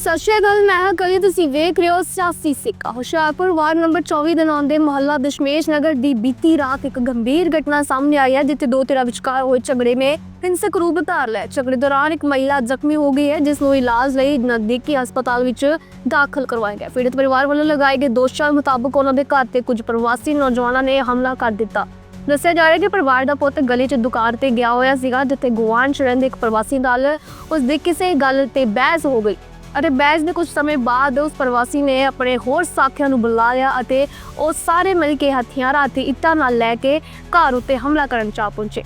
ਸਤਿ ਸ਼੍ਰੀ ਅਕਾਲ, ਮੈਂ ਹਾਂ ਕਲੀ ਤੁਸੀਂ ਵੇਖ ਰਹੇ ਹੋ ਸਿਆਸੀ ਸਿੱਕਾ। ਹੁਸ਼ਿਆਰਪੁਰ ਵਾਰਡ ਨੰਬਰ 24 ਦੇ ਨਾਂ ਦੇ ਮੁਹੱਲਾ ਦਸ਼ਮੇਸ਼ ਨਗਰ ਦੀ ਬੀਤੀ ਰਾਤ ਇੱਕ ਗੰਭੀਰ ਘਟਨਾ ਸਾਹਮਣੇ ਆਈ ਹੈ, ਜਿੱਥੇ ਦੋ ਧਿਰਾਂ ਵਿਚਕਾਰ ਹੋਏ ਝਗੜੇ ਨੇ ਹਿੰਸਕ ਰੂਪ ਧਾਰ ਲਿਆ ਝਗੜੇ ਦੌਰਾਨ ਇੱਕ ਮਹਿਲਾ ਜ਼ਖਮੀ ਹੋ ਗਈ ਹੈ, ਜਿਸ ਨੂੰ ਇਲਾਜ ਲਈ ਨਜ਼ਦੀਕੀ ਹਸਪਤਾਲ ਵਿੱਚ ਦਾਖਲ ਕਰਵਾਇਆ ਗਿਆ। ਪੀੜਤ ਪਰਿਵਾਰ ਵੱਲੋਂ ਲਗਾਏ ਗਏ ਦੋਸ਼ਾਂ ਮੁਤਾਬਕ ਉਹਨਾਂ ਦੇ ਘਰ ਤੇ ਕੁਝ ਪ੍ਰਵਾਸੀ ਨੌਜਵਾਨਾਂ ਨੇ ਹਮਲਾ ਕਰ ਦਿੱਤਾ। ਦੱਸਿਆ ਜਾ ਰਿਹਾ ਕਿ ਪਰਿਵਾਰ ਦਾ ਪੁੱਤ ਗਲੀ 'ਚ ਦੁਕਾਨ ਤੇ ਗਿਆ ਹੋਇਆ ਸੀਗਾ, ਜਿੱਥੇ ਗੁਆਂਢ 'ਚ ਰਹਿੰਦੇ ਇੱਕ ਪ੍ਰਵਾਸੀ ਨਾਲ ਉਸ ਦੀ ਕਿਸੇ ਗੱਲ ਤੇ ਬਹਿਸ ਹੋ ਗਈ। ਅਤੇ ਬਹਿਸ ਦੇ ਕੁਝ ਸਮੇਂ ਬਾਅਦ ਉਸ ਪ੍ਰਵਾਸੀ ਨੇ ਆਪਣੇ ਹੋਰ ਸਾਥੀਆਂ ਨੂੰ ਬੁਲਾ ਲਿਆ ਅਤੇ ਉਹ ਸਾਰੇ ਮਿਲ ਕੇ ਹਥਿਆਰਾਂ ਅਤੇ ਇੱਟਾਂ ਨਾਲ ਲੈ ਕੇ ਘਰ ਉੱਤੇ ਹਮਲਾ ਕਰਨ ਚਾ ਪਹੁੰਚੇ।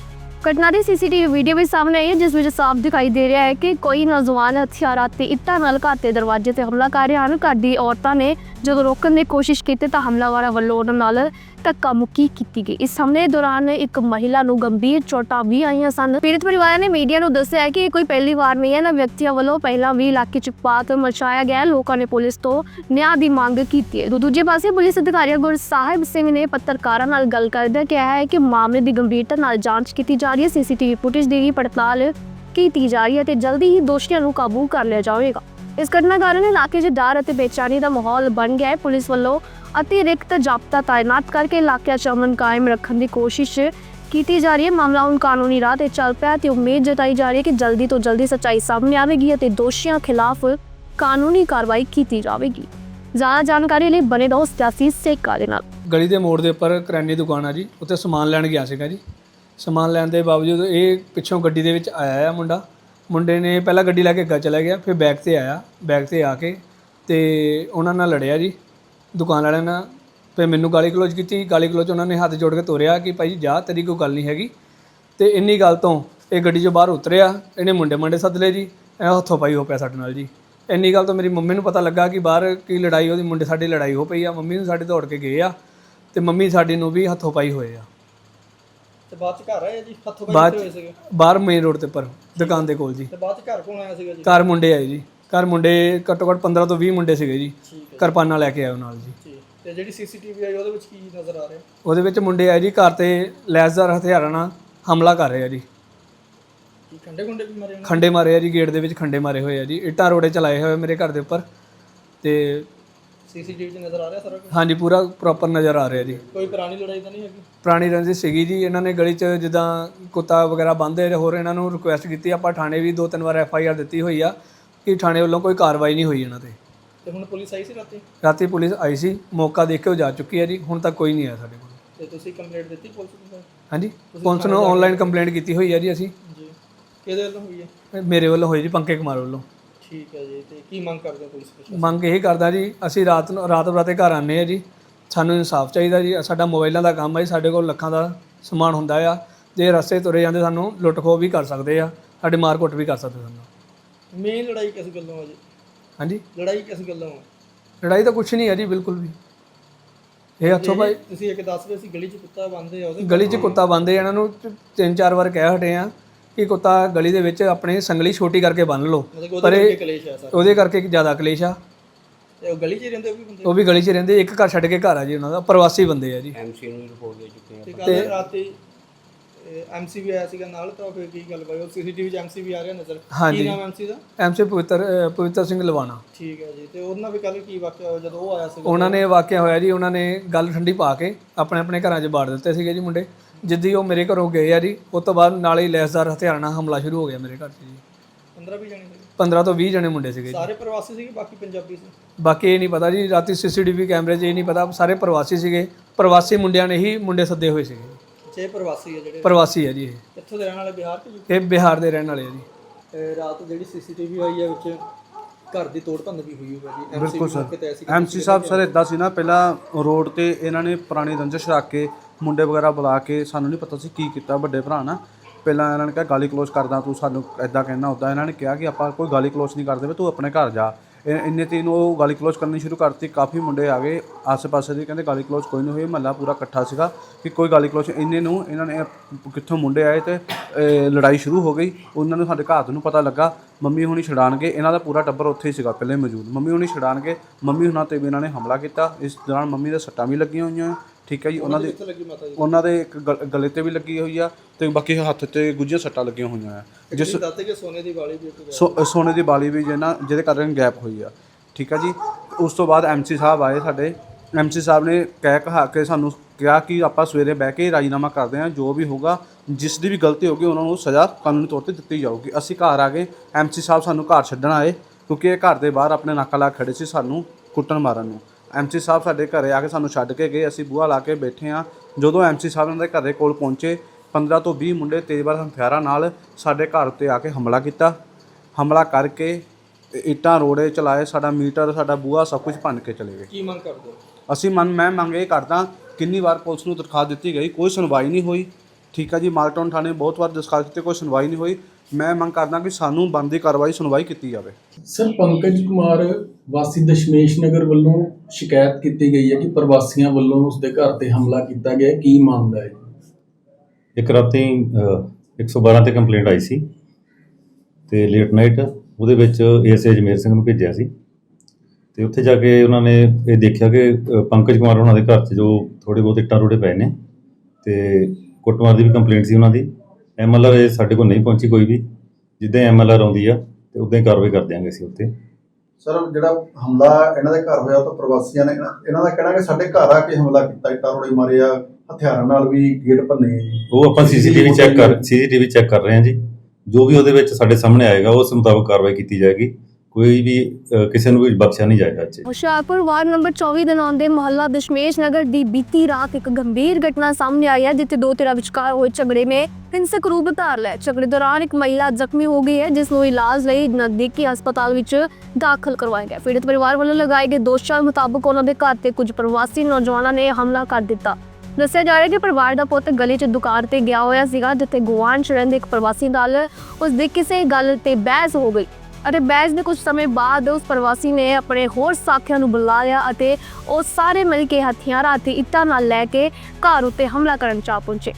ਘਟਨਾ ਦੀ ਸੀਸੀਟੀਵੀ ਵੀਡੀਓ ਵੀ ਸਾਹਮਣੇ ਆਈ ਹੈ, ਜਿਸ ਵਿੱਚ ਸਾਫ਼ ਦਿਖਾਈ ਦੇ ਰਿਹਾ ਹੈ ਕਿ ਕੋਈ ਨੌਜਵਾਨ ਹਥਿਆਰਾਂ ਤੇ ਇੱਟਾਂ ਨਾਲ ਘਰ ਦੇ ਦਰਵਾਜ਼ੇ ਤੇ ਹਮਲਾ ਕਰ ਰਿਹਾ ਹਨ। ਘਰ ਦੀ ਔਰਤਾਂ ਨੇ ਜਦੋਂ ਰੋਕਣ ਦੀ ਕੋਸ਼ਿਸ਼ ਕੀਤੀ ਤਾਂ ਹਮਲਾਵਰਾਂ ਵੱਲੋਂ ਉਹਨਾਂ ਨਾਲ ਧੱਕਾ ਕੀਤੀ ਗਈ? ਇਸ ਹਮਲੇ ਦੌਰਾਨ ਇੱਕ ਮਹਿਲਾ ਨੂੰ ਗੰਭੀਰ ਚੋਟਾਂ ਵੀ ਆਈਆਂ ਸਨ। ਪੀੜਤ ਪਰਿਵਾਰ ਨੇ ਮੀਡੀਆ ਨੂੰ ਦੱਸਿਆ ਕਿ ਇਹ ਕੋਈ ਪਹਿਲੀ ਵਾਰ ਨਹੀਂ ਹੈ। ਨਾ ਵਿਅਕਤੀਆਂ ਵੱਲੋਂ ਪਹਿਲਾਂ ਵੀ ਇਲਾਕੇ 'ਚ ਪਾਤ ਮਚਾਇਆ ਗਿਆ ਲੋਕਾਂ ਨੇ ਪੁਲਿਸ ਤੋਂ ਨਿਆਂ ਦੀ ਮੰਗ ਕੀਤੀ ਹੈ। ਦੂਜੇ ਪਾਸੇ ਪੁਲਿਸ ਅਧਿਕਾਰੀ ਗੁਰਸਾਹਿਬ ਸਿੰਘ ਨੇ ਪੱਤਰਕਾਰਾਂ ਨਾਲ ਗੱਲ ਕਰਦਿਆਂ ਕਿਹਾ ਹੈ ਕਿ ਮਾਮਲੇ ਦੀ ਗੰਭੀਰਤਾ ਨਾਲ ਜਾਂਚ ਕੀਤੀ ਜਾ ਰਹੀ ਹੈ। ਸੀਸੀਟੀਵੀ ਫੁਟੇਜ ਦੀ ਵੀ ਪੜਤਾਲ ਕੀਤੀ ਜਾ ਰਹੀ ਹੈ ਤੇ ਜਲਦੀ ਹੀ ਦੋਸ਼ੀਆਂ ਨੂੰ ਕਾਬੂ ਕਰ ਲਿਆ ਜਾਵੇਗਾ। ਇਸ ਘਟਨਾ ਕਾਰਨ ਇਲਾਕੇ 'ਚ ਡਰ ਅਤੇ ਬੇਚੈਨੀ ਦਾ ਮਾਹੌਲ ਬਣ ਗਿਆ ਹੈ। ਪੁਲਿਸ ਵੱਲੋਂ ਅਤਿਰਿਕਤ ਜਾਬਤਾ ਤਾਇਨਾਤ ਕਰਕੇ ਇਲਾਕਿਆਂ 'ਚ ਅਮਨ ਕਾਇਮ ਰੱਖਣ ਦੀ ਕੋਸ਼ਿਸ਼ ਕੀਤੀ ਜਾ ਰਹੀ ਹੈ ਮਾਮਲਾ ਹੁਣ ਕਾਨੂੰਨੀ ਰਾਹ ਤੇ ਚੱਲ ਪਿਆ ਤੇ ਉਮੀਦ ਜਤਾਈ ਜਾ ਰਹੀ ਹੈ ਕਿ ਜਲਦੀ ਤੋਂ ਜਲਦੀ ਸੱਚਾਈ ਸਾਹਮਣੇ ਆਵੇਗੀ ਅਤੇ ਦੋਸ਼ੀਆਂ ਖਿਲਾਫ ਕਾਨੂੰਨੀ ਕਾਰਵਾਈ ਕੀਤੀ ਜਾਵੇਗੀ ਜ਼ਿਆਦਾ ਜਾਣਕਾਰੀ ਲਈ ਬਨੇ ਰਹੋ ਸਿਆਸੀ ਸੇਕਾ ਦੇ ਨਾਲ ਗਲੀ ਦੇ ਮੋੜ ਦੇ ਉੱਪਰ ਕਰਿਆਨੇ ਦੁਕਾਨ ਆ ਜੀ ਉੱਥੇ ਸਮਾਨ ਲੈਣ ਗਿਆ ਸੀਗਾ ਜੀ ਸਮਾਨ ਲੈਣ ਦੇ ਬਾਵਜੂਦ ਇਹ ਪਿੱਛੋਂ ਗੱਡੀ ਦੇ ਵਿੱਚ ਆਇਆ ਆ ਮੁੰਡਾ ਮੁੰਡੇ ਨੇ ਪਹਿਲਾਂ ਗੱਡੀ ਲੈ ਕੇ ਅੱਗਾ ਚਲਾ ਗਿਆ ਫਿਰ ਬੈਕ ਤੇ ਆਇਆ ਬੈਕ ਤੇ ਆ ਕੇ ਤੇ ਉਹਨਾਂ ਨਾਲ ਲੜਿਆ ਜੀ ਦੁਕਾਨ ਵਾਲਿਆਂ ਨਾਲ ਫਿਰ ਮੈਨੂੰ ਗਾਲੀ ਗਲੋਚ ਕੀਤੀ। ਗਾਲੀ ਗਲੋਚ ਉਹਨਾਂ ਨੇ ਹੱਥ ਜੋੜ ਕੇ ਤੋਰਿਆ ਕਿ ਭਾਈ ਜਾ ਤੇਰੀ ਕੋਈ ਗੱਲ ਨਹੀਂ ਹੈਗੀ। ਤੇ ਇੰਨੀ ਗੱਲ ਤੋਂ ਇਹ ਗੱਡੀ 'ਚੋਂ ਬਾਹਰ ਉਤਰਿਆ। ਇਹਨੇ ਮੁੰਡੇ ਮੰਡੇ ਸੱਦ ਲਏ ਜੀ। ਇਹ ਹੱਥੋਂ ਪਾਈ ਹੋ ਪਿਆ ਸਾਡੇ ਨਾਲ ਜੀ। ਇੰਨੀ ਗੱਲ ਤੋਂ ਮੇਰੀ ਮੰਮੀ ਨੂੰ ਪਤਾ ਲੱਗਾ ਕਿ ਬਾਹਰ ਕੀ ਲੜਾਈ ਉਹਦੀ ਮੁੰਡੇ ਸਾਡੀ ਲੜਾਈ ਹੋ ਪਈ ਆ। ਮੰਮੀ ਨੂੰ ਸਾਡੇ ਦੌੜ ਕੇ ਗਏ ਆ ਤੇ ਮੰਮੀ ਸਾਡੀ ਨੂੰ ਵੀ ਹੱਥੋਂ ਪਾਈ ਹੋਏ ਆ। ਤੇ ਬਾਅਦ ਚ ਘਰ ਆਏ ਜੀ? ਹੱਥੋਂ ਬਾਅਦ ਹੋਏ ਸੀਗੇ? ਬਾਹਰ ਮੇਨ ਰੋਡ ਤੇ ਉੱਪਰ ਦੁਕਾਨ ਦੇ ਕੋਲ ਜੀ। ਤੇ ਬਾਅਦ ਚ ਘਰ ਕੋਲ ਆਇਆ ਸੀਗਾ ਜੀ? ਘਰ ਮੁੰਡੇ ਆਏ ਜੀ। ਘਰ ਮੁੰਡੇ ਘੱਟੋ ਘੱਟ 15 ਤੋਂ 20 ਮੁੰਡੇ ਸੀਗੇ ਜੀ। ਠੀਕ ਕਿਰਪਾਨਾਂ ਲੈ ਕੇ ਆਏ ਉਹ ਨਾਲ ਜੀ। ਤੇ ਜਿਹੜੀ ਸੀਸੀਟੀਵੀ ਆਈ ਉਹਦੇ ਵਿੱਚ ਕੀ ਨਜ਼ਰ ਆ ਰਿਹਾ? ਉਹਦੇ ਵਿੱਚ ਮੁੰਡੇ ਆਏ ਜੀ ਘਰ ਤੇ ਲੈਸਦਾਰ ਹਥਿਆਰਾਂ ਨਾਲ ਹਮਲਾ ਕਰ ਰਹੇ ਆ ਜੀ। ਕੀ ਖੰਡੇ ਖੁੰਡੇ ਵੀ ਮਾਰੇ ਖੰਡੇ ਮਾਰੇ ਆ ਜੀ ਗੇਟ ਦੇ ਵਿੱਚ ਖੰਡੇ ਮਾਰੇ ਹੋਏ ਆ ਜੀ। ਇੱਟਾਂ ਰੋੜੇ ਚਲਾਏ ਹੋਏ ਮੇਰੇ ਘਰ ਦੇ ਉੱਪਰ। ਤੇ ਸੀਸੀਟੀਵੀ 'ਚ ਨਜ਼ਰ ਆ ਰਿਹਾ ਸਾਰਾ ਕੁਛ? ਹਾਂਜੀ ਪੂਰਾ ਪ੍ਰੋਪਰ ਨਜ਼ਰ ਆ ਰਿਹਾ ਜੀ। ਕੋਈ ਪੁਰਾਣੀ ਲੜਾਈ ਤਾਂ ਨਹੀਂ ਹੈਗੀ? ਪੁਰਾਣੀ ਰੰਜਿਸ਼ ਸੀਗੀ ਜੀ। ਇਹਨਾਂ ਨੇ ਗਲੀ 'ਚ ਜਿੱਦਾਂ ਕੁੱਤਾ ਵਗੈਰਾ ਜਾਂ ਹੋਰ ਇਹਨਾਂ ਨੂੰ ਰਿਕੁਐਸਟ ਕੀਤੀ। ਆਪਾਂ ਥਾਣੇ ਵੀ ਦੋ ਤਿੰਨ ਵਾਰ ਐਫ ਆਈ ਆਰ ਦਿੱਤੀ ਹੋਈ ਆ। ਕਿ ਥਾਣੇ ਵੱਲੋਂ ਕੋਈ ਕਾਰਵਾਈ ਨਹੀਂ ਹੋਈ ਇਹਨਾਂ ਤੇ। ਤੇ ਹੁਣ ਪੁਲਿਸ ਆਈ ਸੀ ਰਾਤੀ? ਰਾਤੀ ਪੁਲਿਸ ਆਈ ਸੀ ਮੌਕਾ ਦੇਖ ਕੇ ਉਹ ਜਾ ਚੁੱਕੀ ਹੈ ਜੀ ਹੁਣ ਤੱਕ ਕੋਈ ਨਹੀਂ ਆਇਆ ਸਾਡੇ ਕੋਲ। ਤੇ ਤੁਸੀਂ ਕੰਪਲੇਂਟ ਦਿੱਤੀ ਪੁਲਿਸ ਨੂੰ ਹਾਂਜੀ ਪੁਲਿਸ ਨੂੰ ਆਨਲਾਈਨ ਕੰਪਲੇਂਟ ਕੀਤੀ ਹੋਈ ਹੈ ਜੀ ਅਸੀਂ। ਜੀ। ਕਿਹਦੇ ਵੱਲੋਂ ਹੋਈ ਹੈ? ਮੇਰੇ ਵੱਲੋਂ ਹੋਈ ਜੀ ਪੰਕੇ ਕੁਮਾਰ ਵੱਲੋਂ। ਠੀਕ ਹੈ ਜੀ ਤੇ ਕੀ ਮੰਗ ਕਰਦੇ ਹੋ ਪੁਲਿਸ ਪ੍ਰਸ਼ਾਸਨ? ਮੰਗ ਇਹ ਕਰਦਾ ਜੀ ਅਸੀਂ ਰਾਤ ਨੂੰ ਰਾਤ ਬਰਾਤੇ ਘਰ ਆਨੇ ਆ ਜੀ ਸਾਨੂੰ ਇਨਸਾਫ ਚਾਹੀਦਾ ਜੀ ਸਾਡਾ ਮੋਬਾਈਲਾਂ ਦਾ ਕੰਮ ਹੈ ਜੀ, ਸਾਡੇ ਕੋਲ ਲੱਖਾਂ ਦਾ ਸਮਾਨ ਹੁੰਦਾ ਆ ਜੇ ਰਸਤੇ ਤੁਰੇ ਜਾਂਦੇ ਸਾਨੂੰ ਲੁੱਟ ਖੋਹ ਵੀ ਕਰ ਸਕਦੇ ਆ ਸਾਡੇ ਮਾਰ ਕੁੱਟ ਵੀ ਕਰ ਸਕਦੇ ਸਾਨੂੰ। ਮੇਨ ਲੜਾਈ ਕਿਸ ਗੱਲੋਂ ਆ ਜੀ? ਹਾਂਜੀ। ਲੜਾਈ ਕਿਸ ਗੱਲੋਂ ਆ? ਲੜਾਈ ਤਾਂ ਕੁਛ ਨਹੀਂ ਹੈ ਜੀ ਬਿਲਕੁਲ ਵੀ। ਇਹ ਹੱਥੋਂ ਭਾਈ ਤੁਸੀਂ ਇੱਕ ਦੱਸ ਰਹੇ ਸੀ ਗਲੀ 'ਚ ਕੁੱਤਾ ਬੰਦੇ ਆ ਉਹਦੇ ਗਲੀ 'ਚ ਕੁੱਤਾ ਬੰਦੇ ਇਹਨਾਂ ਨੂੰ ਤਿੰਨ ਚਾਰ ਵਾਰ ਕਹਿ ਹਟੇ ਆ ਕਿ ਕੁੱਤਾ ਗਲੀ ਦੇ ਵਿੱਚ ਆਪਣੇ ਸੰਗਲੀ ਛੋਟੀ ਕਰਕੇ ਬੰਨ ਲਓ। ਮਤਲਬ ਕਿ ਉਹਦੇ ਕਰਕੇ ਕਲੇਸ਼ ਆ ਸਰ। ਉਹਦੇ ਕਰਕੇ ਜ਼ਿਆਦਾ ਕਲੇਸ਼ ਆ। ਤੇ ਉਹ ਗਲੀ 'ਚ ਹੀ ਰਹਿੰਦੇ ਉਹ ਵੀ ਬੰਦੇ? ਉਹ ਵੀ ਗਲੀ 'ਚ ਰਹਿੰਦੇ ਇੱਕ ਘਰ ਛੱਡ ਕੇ ਘਰ ਆ ਜੀ ਉਹਨਾਂ ਦਾ ਪ੍ਰਵਾਸੀ ਬੰਦੇ ਆ ਜੀ। ਤੇ ਕੱਲ ਰਾਤੀ ਐਮਸੀ ਵੀ ਆਇਆ ਸੀਗਾ ਨਾਲ ਤਾਂ ਫਿਰ ਕੀ ਗੱਲ ਬਾਈ? ਉਹ ਸੀਸੀਟੀਵੀ 'ਚ ਐਮਸੀ ਵੀ ਆ ਰਿਹਾ ਨਜ਼ਰ। ਹਾਂਜੀ। ਕੀ ਨਾਮ ਐਮਸੀ ਦਾ? ਐਮਸੀ ਪਵਿੱਤਰ ਅ, ਪਵਿੱਤਰ ਸਿੰਘ ਲਵਾਣਾ। ਠੀਕ ਹੈ ਜੀ ਤੇ ਉਹਨਾਂ ਵੀ ਕੱਲ ਕੀ ਵਾਕਿਆ ਹੋਇਆ ਜਦੋਂ ਉਹ ਆਇਆ ਸੀਗਾ? ਉਹਨਾਂ ਨੇ ਵਾਕਿਆ ਹੋਇਆ ਜੀ ਉਹਨਾਂ ਨੇ ਗੱਲ ਠੰਡੀ ਪਾ ਕੇ ਆਪਣੇ ਆਪਣੇ ਘਰਾਂ 'ਚ ਬਾੜ ਦਿੱਤੇ ਸੀਗੇ ਜੀ ਮੁੰਡੇ। ਜਿੱਦੀ ਉਹ ਮੇਰੇ ਘਰੋਂ ਗਏ ਆ ਜੀ ਉਸ ਤੋਂ ਬਾਅਦ ਨਾਲੇ ਹੀ ਲੈਸਦਾਰ ਹਥਿਆਰਾਂ ਨਾਲ ਹਮਲਾ ਸ਼ੁਰੂ ਹੋ ਗਿਆ ਮੇਰੇ ਘਰ 'ਚ ਜੀ। 15 ਵੀ ਜਾਣੇ ਸੀਗੇ? 15 ਤੋਂ 20 ਜਣੇ ਮੁੰਡੇ ਸੀਗੇ ਜੀ। ਸਾਰੇ ਪ੍ਰਵਾਸੀ ਸੀਗੇ ਬਾਕੀ ਪੰਜਾਬੀ ਸੀ? ਬਾਕੀ ਇਹ ਨਹੀਂ ਪਤਾ ਜੀ ਰਾਤੀ ਸੀਸੀਟੀਵੀ ਕੈਮਰੇ 'ਚ ਇਹ ਨਹੀਂ ਪਤਾ ਸਾਰੇ ਪ੍ਰਵਾਸੀ ਸੀਗੇ। ਪ੍ਰਵਾਸੀ ਮੁੰਡਿਆਂ ਨੇ ਹੀ ਮੁੰਡੇ ਸੱਦੇ ਹੋਏ ਸੀਗੇ। ਛੇ ਪ੍ਰਵਾਸੀ ਆ ਜਿਹੜੇ? ਪ੍ਰਵਾਸੀ ਹੈ ਜੀ ਇਹ। ਕਿੱਥੋਂ ਦੇ ਰਹਿਣ ਵਾਲੇ? ਬਿਹਾਰ ਤੋਂ ਇਹ ਬਿਹਾਰ ਦੇ ਰਹਿਣ ਵਾਲੇ ਆ ਜੀ। ਤੇ ਰਾਤ ਜਿਹੜੀ ਸੀਸੀਟੀਵੀ ਆਈ ਹੈ ਵਿੱਚ ਘਰ ਦੀ ਤੋੜ ਭੰਨ ਵੀ ਹੋਈ ਹੋਈ ਹੈ ਜੀ। ਬਿਲਕੁਲ ਸਰ। ਐਮਸੀ ਸਾਹਿਬ ਸਰ ਇਦਾਂ ਸੀ ਨਾ ਪਹਿਲਾਂ ਰੋਡ ਤੇ ਇਹਨਾਂ ਨੇ ਪੁਰਾਣੀ ਰੰਜਿਸ਼ ਰੱਖ ਕੇ ਮੁੰਡੇ ਵਗੈਰਾ ਬੁਲਾ ਕੇ ਸਾਨੂੰ ਨਹੀਂ ਪਤਾ ਸੀ ਕੀ ਕੀਤਾ ਵੱਡੇ ਭਰਾ ਨਾ। ਪਹਿਲਾਂ ਇਹਨਾਂ ਨੇ ਕਿਹਾ ਗਾਲੀ ਕਲੋਜ਼ ਕਰਦਾ ਤੂੰ ਸਾਨੂੰ ਐਦਾਂ ਕਹਿਣਾ ਉਦਾਂ ਇਹਨਾਂ ਨੇ ਕਿਹਾ ਕਿ ਆਪਾਂ ਕੋਈ ਗਾਲੀ ਕਲੋਜ਼ ਨਹੀਂ ਕਰਦੇ ਵੀ ਤੂੰ ਆਪਣੇ ਘਰ ਜਾ। ਇੰਨੇ ਤੇ ਉਹ ਗਾਲੀ ਕਲੋਜ਼ ਕਰਨੀ ਸ਼ੁਰੂ ਕਰਤੀ, ਕਾਫੀ ਮੁੰਡੇ ਆ ਗਏ ਆਸ-ਪਾਸੇ ਦੇ, ਕਹਿੰਦੇ ਗਾਲੀ ਕਲੋਜ਼ ਕੋਈ ਨਹੀਂ ਹੋਈ, ਮਹੱਲਾ ਪੂਰਾ ਇਕੱਠਾ ਸੀਗਾ ਕਿ ਕੋਈ ਗਾਲੀ ਕਲੋਜ਼ ਇੰਨੇ ਨੂੰ, ਇਹਨਾਂ ਨੇ ਕਿੱਥੋਂ ਮੁੰਡੇ ਆਏ ਤੇ ਲੜਾਈ ਸ਼ੁਰੂ ਹੋ ਗਈ, ਉਹਨਾਂ ਨੂੰ ਸਾਡੇ ਘਾਤ ਨੂੰ ਪਤਾ ਲੱਗਾ, ਮੰਮੀ ਹੁਣੀ ਛਡਾਣਗੇ, ਇਹਨਾਂ ਦਾ ਪੂਰਾ ਟੱਬਰ ਉੱਥੇ ਹੀ ਸੀਗਾ ਪਹਿਲੇ ਮੌਜੂਦ, ਮੰਮੀ ਹੁਣੀ ਛਡਾਣਗੇ, ਮੰਮੀ ਹੁਣਾਂ ਤੇ ਵੀ ਇਹਨਾਂ ਨੇ ਹਮਲਾ ਕੀਤਾ, ਇਸ ਦੌਰਾਨ ਮੰਮੀ ਦੇ ਸੱਟਾਂ ਵੀ ਲੱਗੀਆਂ ਹੋਈਆਂ। ਠੀਕ ਹੈ ਜੀ ਉਹਨਾਂ ਦੇ ਕਿੱਥੇ ਲੱਗੀ ਮਾਤਾ ਜੀ? ਉਹਨਾਂ ਦੇ ਇੱਕ ਗਲ- ਗਲੇ ਤੇ ਵੀ ਲੱਗੀ ਹੋਈ ਆ ਤੇ ਬਾਕੀ ਹੱਥ ਤੇ ਗੁੱਝੀਆਂ ਸੱਟਾਂ ਲੱਗੀਆਂ ਹੋਈਆਂ ਆ। ਜਿਸ ਜਿਸ ਦੱਸਦੇ ਕਿ ਸੋਨੇ ਦੀ ਵਾਲੀ ਵੀ ਇੱਕ ਸੋ- ਸੋਨੇ ਦੀ ਬਾਲੀ ਵੀ ਜਿਹਨਾਂ ਜਿਹਦੇ ਕਾਰਨ ਗੈਪ ਹੋਈ ਆ। ਠੀਕ ਆ ਜੀ ਉਸ ਤੋਂ ਬਾਅਦ ਐਮਸੀ ਸਾਹਿਬ ਆਏ ਸਾਡੇ। ਐਮਸੀ ਸਾਹਿਬ ਨੇ ਕਹਿ ਕਹਾ ਕੇ ਸਾਨੂੰ ਕਿਹਾ ਕਿ ਆਪਾਂ ਸਵੇਰੇ ਬਹਿ ਕੇ ਰਾਜੀਨਾਮਾ ਕਰਦੇ ਹਾਂ ਜੋ ਵੀ ਹੋਗਾ ਜਿਸ ਦੀ ਵੀ ਗਲਤੀ ਹੋਗੀ ਉਹਨਾਂ ਨੂੰ ਸਜ਼ਾ ਕਾਨੂੰਨੀ ਤੌਰ ਤੇ ਦਿੱਤੀ ਜਾਊਗੀ। ਅਸੀਂ ਘਰ ਆ ਗਏ ਐਮਸੀ ਸਾਹਿਬ ਸਾਨੂੰ ਘਰ ਛੱਡਣ ਆਏ ਕਿਉਂਕਿ ਇਹ ਘਰ ਦੇ ਬਾਹਰ ਆਪਣੇ ਨਾਕਾ ਲਾ ਕੇ ਖੜੇ ਸੀ ਸਾਨੂੰ ਕੁੱਟਣ ਮਾਰਨ ਨੂੰ। ਐਮਸੀ ਸਾਹਿਬ ਸਾਡੇ ਘਰੇ ਆ ਕੇ ਸਾਨੂੰ ਛੱਡ ਕੇ ਗਏ ਅਸੀਂ ਬੂਹਾ ਲਾ ਕੇ ਬੈਠੇ ਆ ਜਦੋਂ ਐਮਸੀ ਸਾਹਿਬ ਉਹਨਾਂ ਦੇ ਘਰੇ ਕੋਲ ਪਹੁੰਚੇ 15 ਤੋਂ 20 ਮੁੰਡੇ ਤੇਜ਼ਬਾਰ ਹਥਿਆਰਾਂ ਨਾਲ ਸਾਡੇ ਘਰ ਉੱਤੇ ਆ ਕੇ ਹਮਲਾ ਕੀਤਾ। ਹਮਲਾ ਕਰਕੇ ਇੱਟਾਂ ਰੋੜੇ ਚਲਾਏ ਸਾਡਾ ਮੀਟਰ ਸਾਡਾ ਬੂਹਾ ਸਭ ਕੁਝ ਭੰਨ ਕੇ ਚਲੇ ਗਏ। ਕੀ ਮੰਗ ਕਰਦੇ ਅਸੀਂ ਮਨ ਮੈਂ ਮੰਗ ਇਹ ਕਰਦਾ ਕਿੰਨੀ ਵਾਰ ਪੁਲਿਸ ਨੂੰ ਦਰਖਾਸਤ ਦਿੱਤੀ ਗਈ ਕੋਈ ਸੁਣਵਾਈ ਨਹੀਂ ਹੋਈ। ਠੀਕ ਆ ਜੀ ਮਾਲਟਾਊਨ ਥਾਣੇ ਬਹੁਤ ਵਾਰ ਦਰਖਾਸਤ ਦਿੱਤੀ ਕੋਈ ਸੁਣਵਾਈ ਨਹੀਂ ਹੋਈ। ਮੈਂ ਮੰਗ ਕਰਦਾ ਕਿ ਸਾਨੂੰ ਬਣਦੀ ਕਾਰਵਾਈ ਸੁਣਵਾਈ ਕੀਤੀ ਜਾਵੇ। ਸਰ ਪੰਕਜ ਕੁਮਾਰ ਵਾਸੀ ਦਸ਼ਮੇਸ਼ ਨਗਰ ਵੱਲੋਂ ਸ਼ਿਕਾਇਤ ਕੀਤੀ ਗਈ ਹੈ ਕਿ ਪ੍ਰਵਾਸੀਆਂ ਵੱਲੋਂ ਉਸਦੇ ਘਰ ਤੇ ਹਮਲਾ ਕੀਤਾ ਗਿਆ। ਕੀ ਮਾਮਲਾ ਹੈ? ਇੱਕ ਰਾਤੀ ਅ, 112 ਤੇ ਕੰਪਲੇਂਟ ਆਈ ਸੀ ਤੇ ਲੇਟ ਨਾਈਟ ਉਹਦੇ ਵਿੱਚ ਏਐਸਏ ਅਜਮੇਰ ਸਿੰਘ ਨੂੰ ਭੇਜਿਆ ਸੀ ਤੇ ਉੱਥੇ ਜਾ ਕੇ ਉਹਨਾਂ ਨੇ ਇਹ ਦੇਖਿਆ ਕਿ ਪੰਕਜ ਕੁਮਾਰ ਉਹਨਾਂ ਦੇ ਘਰ 'ਚ ਜੋ ਥੋੜੇ ਬਹੁਤ ਇੱਟਾਂ ਰੋੜੇ ਪਏ ਨੇ ਤੇ ਕੁੱਟਮਾਰ ਦੀ ਵੀ ਕੰਪਲੇਂਟ ਸੀ ਉਹਨਾਂ ਦੀ। ਐਮਐਲਆਰ ਇਹ ਸਾਡੇ ਕੋਲ ਨਹੀਂ ਪਹੁੰਚੀ ਕੋਈ ਵੀ। ਜਿੱਦਾਂ ਐਮਐਲਆਰ ਆਉਂਦੀ ਆ ਤੇ ਉਦਾਂ ਹੀ ਕਾਰਵਾਈ ਕਰ ਦਿਆਂਗੇ ਅਸੀਂ ਉੱਤੇ ਸਰ ਜਿਹੜਾ ਹਮਲਾ ਇਹਨਾਂ ਦੇ ਘਰ ਹੋਇਆ ਤਾਂ ਪ੍ਰਵਾਸੀਆਂ ਨੇ ਇਹਨਾਂ ਦਾ ਕਹਿਣਾ ਕਿ ਸਾਡੇ ਘਰ ਆ ਕੇ ਹਮਲਾ ਕੀਤਾ ਇੱਟਾਂ ਰੋੜੇ ਮਾਰੇ ਆ ਹਥਿਆਰਾਂ ਨਾਲ ਵੀ ਗੇਟ ਭੰਨੇ ਉਹ ਆਪਾਂ ਸੀਸੀਟੀਵੀ ਚੈੱਕ ਕਰ ਸੀਸੀਟੀਵੀ ਚੈੱਕ ਕਰ ਰਹੇ ਹਾਂ ਜੀ। ਜੋ ਵੀ ਉਹਦੇ ਵਿੱਚ ਸਾਡੇ ਸਾਹਮਣੇ ਆਏਗਾ ਉਸ ਮੁਤਾਬਕ ਕਾਰਵਾਈ ਕੀਤੀ ਜਾਏਗੀ। ਕੋਈ ਵੀ ਕਿਸੇ ਨੂੰ ਵੀ ਬਖਸ਼ਿਆ ਨਹੀਂ ਜਾਏਗਾ ਅੱਜ। ਹੁਸ਼ਿਆਰਪੁਰ ਵਾਰਡ ਨੰਬਰ 24 ਦੇ ਨਾਂ ਦੇ ਮੁਹੱਲਾ ਦਸ਼ਮੇਸ਼ ਨਗਰ ਦੀ ਬੀਤੀ ਰਾਤ ਇੱਕ ਗੰਭੀਰ ਘਟਨਾ ਸਾਹਮਣੇ ਆਈ ਹੈ, ਜਿੱਥੇ ਦੋ ਧਿਰਾਂ ਵਿਚਕਾਰ ਹੋਏ ਝਗੜੇ में ਹਿੰਸਕ ਰੂਪ ਧਾਰ ਲਿਆ ਝਗੜੇ ਦੌਰਾਨ ਇੱਕ ਮਹਿਲਾ ਜ਼ਖਮੀ ਹੋ ਗਈ ਹੈ, ਜਿਸ ਨੂੰ ਇਲਾਜ ਲਈ ਨਜ਼ਦੀਕੀ ਹਸਪਤਾਲ ਵਿੱਚ ਦਾਖਲ ਕਰਵਾਇਆ ਗਿਆ। ਪੀੜਤ ਪਰਿਵਾਰ ਵੱਲੋਂ ਲਗਾਏ ਗਏ ਦੋਸ਼ਾਂ ਮੁਤਾਬਕ ਉਹਨਾਂ ਦੇ ਘਰ ਤੇ ਕੁਝ ਪ੍ਰਵਾਸੀ ਨੌਜਵਾਨਾਂ ਨੇ ਹਮਲਾ ਕਰ ਦਿੱਤਾ। ਦੱਸਿਆ ਜਾ ਰਿਹਾ ਕਿ ਪਰਿਵਾਰ ਦਾ ਪੁੱਤ ਗਲੀ 'ਚ ਦੁਕਾਨ ਤੇ ਗਿਆ ਹੋਇਆ ਸੀਗਾ, ਜਿੱਥੇ ਗੁਆਂਢ 'ਚ ਰਹਿੰਦੇ ਇੱਕ ਪ੍ਰਵਾਸੀ ਨਾਲ ਉਸ ਦੀ ਕਿਸੇ ਗੱਲ ਤੇ ਬਹਿਸ ਹੋ ਗਈ। ਅਤੇ ਬਹਿਸ ਦੇ ਕੁਝ ਸਮੇਂ ਬਾਅਦ ਉਸ ਪ੍ਰਵਾਸੀ ਨੇ ਆਪਣੇ ਹੋਰ ਸਾਥੀਆਂ ਨੂੰ ਬੁਲਾਇਆ ਅਤੇ ਉਹ ਸਾਰੇ ਮਿਲ ਕੇ ਹਥਿਆਰਾਂ ਅਤੇ ਇੱਟਾਂ ਨਾਲ ਲੈ ਕੇ ਘਰ ਉੱਤੇ ਹਮਲਾ ਕਰਨ ਚਾ ਪਹੁੰਚੇ।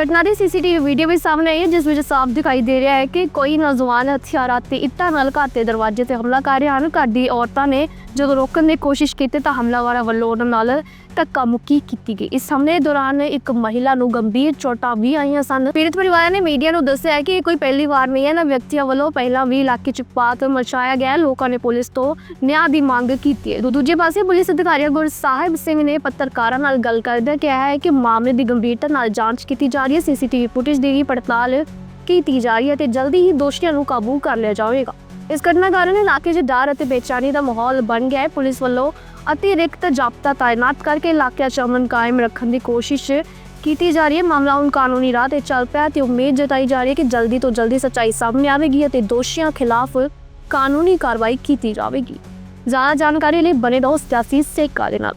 ਘਟਨਾ ਦੀ ਸੀਸੀਟੀਵੀ ਵੀਡੀਓ ਵੀ ਸਾਹਮਣੇ ਆਈ ਹੈ, ਜਿਸ ਵਿੱਚ ਸਾਫ਼ ਦਿਖਾਈ ਦੇ ਰਿਹਾ ਹੈ ਕਿ ਕੋਈ ਨੌਜਵਾਨ ਹਥਿਆਰਾਂ ਤੇ ਇੱਟਾਂ ਨਾਲ ਘਰ ਦੇ ਦਰਵਾਜ਼ੇ ਤੇ ਹਮਲਾ ਕਰ ਰਹੇ ਹਨ। ਘਰ ਦੀ ਔਰਤਾਂ ਨੇ ਜਦੋਂ ਰੋਕਣ ਦੀ ਕੋਸ਼ਿਸ਼ ਕੀਤੀ ਤਾਂ ਹਮਲਾਵਰਾਂ ਵੱਲੋਂ ਉਹਨਾਂ ਨਾਲ ਧੱਕਾ ਮੁੱਕੀ ਕੀਤੀ ਗਈ। ਇਸ ਹਮਲੇ ਦੌਰਾਨ ਇੱਕ ਮਹਿਲਾ ਨੂੰ ਗੰਭੀਰ ਚੋਟਾਂ ਵੀ ਆਈਆਂ ਸਨ। ਪੀੜਤ ਪਰਿਵਾਰ ਨੇ ਮੀਡੀਆ ਨੂੰ ਦੱਸਿਆ ਹੈ ਕਿ ਇਹ ਕੋਈ ਪਹਿਲੀ ਵਾਰ ਨਹੀਂ ਹੈ। ਨਾ ਵਿਅਕਤੀਆਂ ਵੱਲੋਂ ਪਹਿਲਾਂ ਵੀ ਇਲਾਕੇ 'ਚ ਪਾਤ ਮਚਾਇਆ ਗਿਆ ਲੋਕਾਂ ਨੇ ਪੁਲਿਸ ਤੋਂ ਨਿਆਂ ਦੀ ਮੰਗ ਕੀਤੀ ਹੈ। ਦੂਜੇ ਪਾਸੇ ਪੁਲਿਸ ਅਧਿਕਾਰੀ ਗੁਰਸਾਹਿਬ ਸਿੰਘ ਨੇ ਪੱਤਰਕਾਰਾਂ ਨਾਲ ਗੱਲ ਕਰਦਿਆਂ ਕਿਹਾ ਹੈ ਕਿ ਮਾਮਲੇ ਦੀ ਗੰਭੀਰਤਾ ਨਾਲ ਜਾਂਚ ਕੀਤੀ ਜਾ ਰਹੀ ਹੈ। ਸੀਸੀਟੀਵੀ ਫੁਟੇਜ ਦੀ ਵੀ ਪੜਤਾਲ ਕੀਤੀ ਜਾ ਰਹੀ ਹੈ ਤੇ ਜਲਦੀ ਹੀ ਦੋਸ਼ੀਆਂ ਨੂੰ ਕਾਬੂ ਕਰ ਲਿਆ ਜਾਵੇਗਾ। ਇਸ ਘਟਨਾ ਕਾਰਨ ਇਲਾਕੇ 'ਚ ਡਰ ਅਤੇ ਬੇਚੈਨੀ ਦਾ ਮਾਹੌਲ ਬਣ ਗਿਆ ਹੈ। ਪੁਲਿਸ ਵੱਲੋਂ ਅਤਿਰਿਕਤ ਜਾਬਤਾ ਤਾਇਨਾਤ ਕਰਕੇ ਇਲਾਕਿਆਂ 'ਚ ਅਮਨ ਕਾਇਮ ਰੱਖਣ ਦੀ ਕੋਸ਼ਿਸ਼ ਕੀਤੀ ਜਾ ਰਹੀ ਹੈ। ਮਾਮਲਾ ਹੁਣ ਕਾਨੂੰਨੀ ਰਾਹ ਤੇ ਚੱਲ ਪਿਆ ਤੇ ਉਮੀਦ ਜਤਾਈ ਜਾ ਰਹੀ ਹੈ ਕਿ ਜਲਦੀ ਤੋਂ ਜਲਦੀ ਸੱਚਾਈ ਸਾਹਮਣੇ ਆਵੇਗੀ ਅਤੇ ਦੋਸ਼ੀਆਂ ਖਿਲਾਫ ਕਾਨੂੰਨੀ ਕਾਰਵਾਈ ਕੀਤੀ ਜਾਵੇਗੀ। ਜ਼ਿਆਦਾ ਜਾਣਕਾਰੀ ਲਈ ਬਨੇ ਰਹੋ ਸਿਆਸੀ ਸੇਕਾ ਦੇ ਨਾਲ।